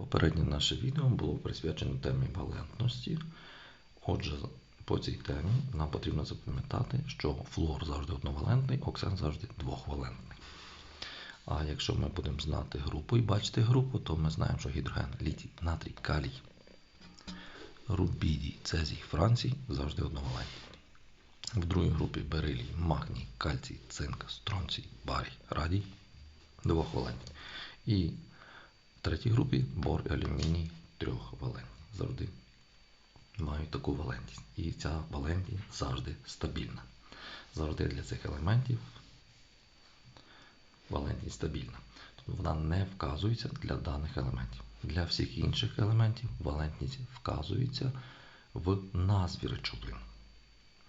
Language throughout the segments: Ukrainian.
Попереднє наше відео було присвячено темі валентності. Отже, по цій темі нам потрібно запам'ятати, що флуор завжди одновалентний, оксан завжди двохвалентний. А якщо ми будемо знати групу і бачити групу, то ми знаємо, що гідроген, літій, натрій, калій, рубідій, цезій, францій завжди одновалентні. В другій групі берилій, магній, кальцій, цинк, стронцій, барій, радій двохвалентні. І третій групі бор і алюміній трьохвалентні. Завжди мають таку валентність. І ця валентність завжди стабільна. Завжди для цих елементів валентність стабільна. Тобто вона не вказується для даних елементів. Для всіх інших елементів валентність вказується в назві речовин.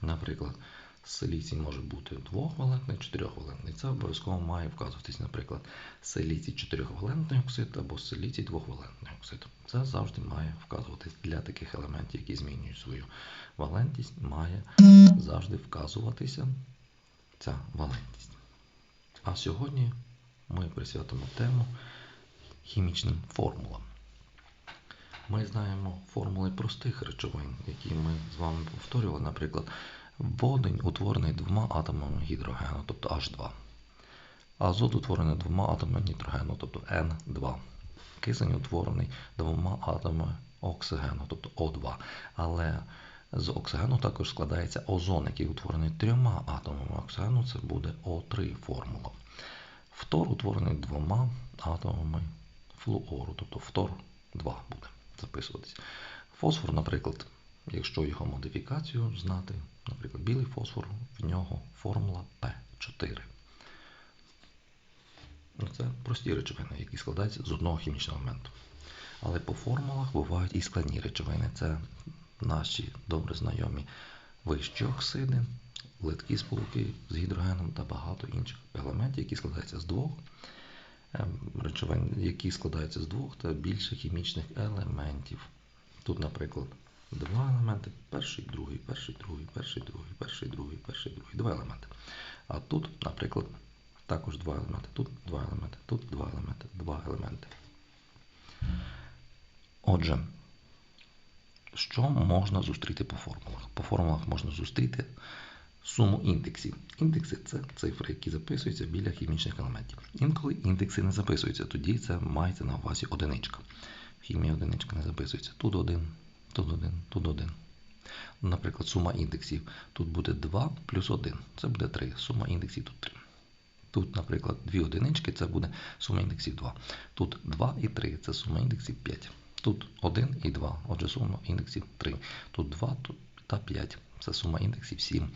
Наприклад, силіцій може бути двохвалентний, чотирьохвалентний. Це обов'язково має вказуватись, наприклад, силіцій чотирьохвалентний оксид або силіцій двохвалентний оксид. Це завжди має вказуватись для таких елементів, які змінюють свою валентність, має завжди вказуватися ця валентність. А сьогодні ми присвятимо тему хімічним формулам. Ми знаємо формули простих речовин, які ми з вами повторювали, наприклад, водень утворений двома атомами гідрогену, тобто H2. Азот утворений двома атомами нітрогену, тобто N2. Кисень утворений двома атомами оксигену, тобто O2. Але з оксигену також складається озон, який утворений трьома атомами оксигену, це буде О3 формула. Фтор утворений двома атомами флуору, тобто фтор 2 буде записуватись. Фосфор, наприклад, якщо його модифікацію знати, наприклад, білий фосфор, в нього формула P4. Ну, це прості речовини, які складаються з одного хімічного елементу. Але по формулах бувають і складні речовини. Це наші добре знайомі вищі оксиди, литкі сполуки з гідрогеном та багато інших елементів, які складаються з двох ем, речовин, які складаються з двох та більше хімічних елементів. Тут, наприклад, два елементи, перший, другий, перший, другий, перший, другий, перший, другий, перший, другий, два елементи. А тут, наприклад, також два елементи, тут два елементи, тут два елементи, два елементи. Отже, що можна зустріти по формулах? По формулах можна зустріти суму індексів. Індекси це цифри, які записуються біля хімічних елементів. Інколи індекси не записуються, тоді це мається на увазі одиничка. В хімії одиничка не записується. Тут один, тут один, тут один. Наприклад, сума індексів. Тут буде 2 плюс 1. Це буде 3. Сума індексів тут 3. Тут, наприклад, дві одинички, це буде сума індексів 2. Тут 2 і 3 це сума індексів 5. Тут 1 і 2, отже, сума індексів 3. Тут 2 тут та 5. Це сума індексів 7.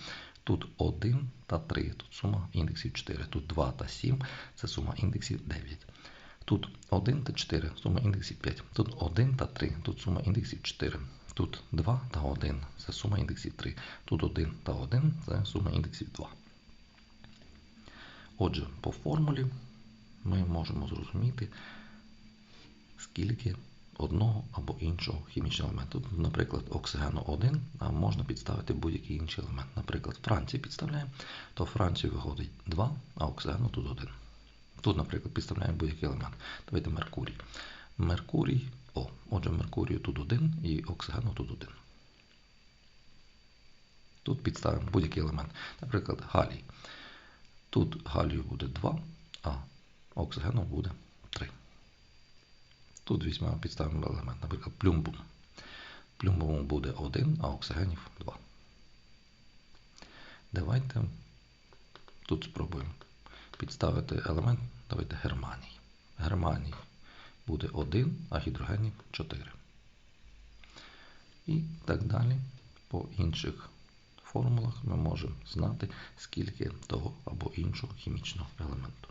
Тут 1 та 3, тут сума індексів 4. Тут 2 та 7 це сума індексів 9. Тут 1 та 4, сума індексів 5. Тут 1 та 3, тут сума індексів 4. Тут 2 та 1 це сума індексів 3. Тут 1 та 1 це сума індексів 2. Отже, по формулі ми можемо зрозуміти, скільки одного або іншого хімічного елементу. Тут, Наприклад, оксигену 1, а можна підставити будь-який інший елемент. Наприклад, Франції підставляємо, то Франції виходить 2, а оксигену тут 1. Тут, наприклад, підставляємо будь-який елемент. Давайте Меркурій. Меркурій, о, отже, Меркурію тут 1 і оксигену тут 1. Тут підставимо будь-який елемент. Наприклад, галій. Тут галію буде 2, а оксигену буде 3. Тут візьмемо підставимо елемент, наприклад, плюмбум. Плюмбуму буде 1, а оксигенів 2. Давайте тут спробуємо підставити елемент, давайте германій. Германій буде 1, а гідрогенів 4. І так далі по інших формулах ми можемо знати, скільки того або іншого хімічного елементу.